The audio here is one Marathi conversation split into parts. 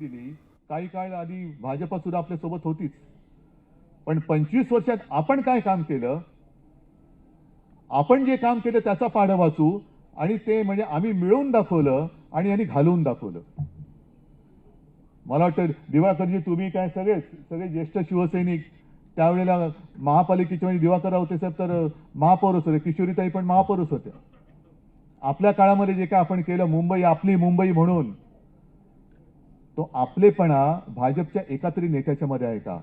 ती दिली. काही काळ आधी भाजपा सुद्धा आपल्यासोबत होतीच. पण पंचवीस वर्षात आपण काय काम केलं? आपण जे काम केलं त्याचा पाढा वाचू आणि ते म्हणजे आम्ही मिळवून दाखवलं आणि यांनी घालवून दाखवलं. मला वाटतं दिवाकरजी तुम्ही काय सगळेच सगळे ज्येष्ठ शिवसैनिक त्यावेळेला महापालिकेचे म्हणजे दिवाकर होते साहेब तर महापौरच होते. किशोरीताई पण महापौरच होत्या. आपल्या काळामध्ये जे काय आपण केलं मुंबई आपली मुंबई म्हणून तो आपलेपणा भाजपच्या एकात्री नेत्याच्या मध्ये आहे का?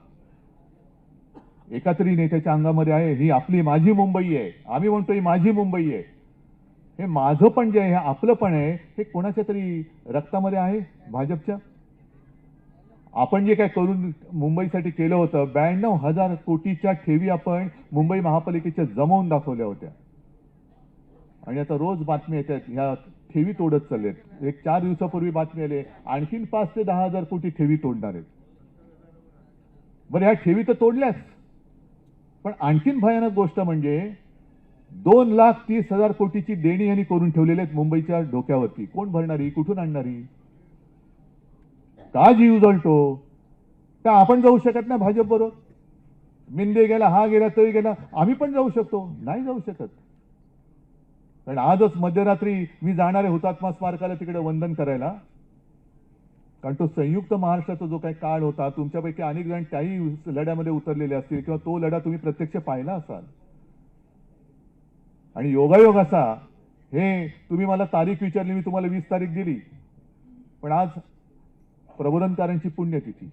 एकात्री नेत्याच्या अंगामध्ये आहे ही आपली माझी मुंबई आहे. आम्ही म्हणतो ही माझी मुंबई आहे. हे माझं पण जे आहे हे आपलं पण आहे हे कोणाच्या तरी रक्तामध्ये आहे भाजपच्या? आपण जे काय करून मुंबईसाठी केलं होतं ब्याण्णव हजार कोटीच्या ठेवी आपण मुंबई महापालिकेच्या जमवून दाखवल्या होत्या. आणि आता रोज बातमी येतात ह्या ठेवी तोडत चाललेत. एक चार दिवसापूर्वी बातमी आली आणखीन पाच ते दहा हजार कोटी ठेवी तोडणार आहेत. बरं ह्या ठेवी तर तोडल्याच पण आणखीन भयानक गोष्ट म्हणजे दोन लाख तीस हजार कोटीची देणी यांनी करून ठेवलेली आहेत मुंबईच्या डोक्यावरती. कोण भरणारी? कुठून आणणारी? का जीव जळतो? का आपण जाऊ शकत नाही भाजप बरोबर मिंदे गेला हा गेला तोही गेला. आम्ही पण जाऊ शकतो. नाही जाऊ शकत. कारण आजच मध्यरात्री मी जाणार आहे हुतात्मा स्मारकाला तिकडे वंदन करायला. कारण तो संयुक्त महाराष्ट्राचा जो काही काळ होता तुमच्यापैकी अनेक जण त्याही लढ्यामध्ये उतरलेले असतील किंवा तो लढा तुम्ही प्रत्यक्ष पाहिला असाल. आणि योगायोग असा हे तुम्ही मला तारीख विचारली मी तुम्हाला वीस तारीख दिली. पण आज प्रबोधनकारांची पुण्यतिथी.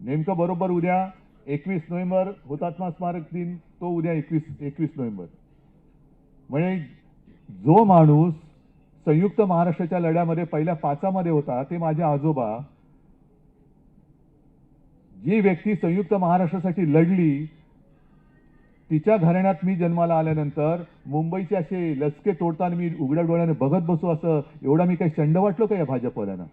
नेमकं बरोबर उद्या एकवीस नोव्हेंबर हुतात्मा स्मारक दिन तो उद्या एकवीस एकवीस नोव्हेंबर. म्हणजे जो माणूस संयुक्त महाराष्ट्राच्या लढ्यामध्ये पहिल्या पाचामध्ये होता ते माझे आजोबा जी व्यक्ती संयुक्त महाराष्ट्रासाठी लढली तिच्या घराण्यात मी जन्माला आल्यानंतर मुंबईचे असे लचके तोडताना मी उघड्या डोळ्याने बघत बसू असं एवढा मी काही चंड वाटलो का या भाजपवाल्यांना?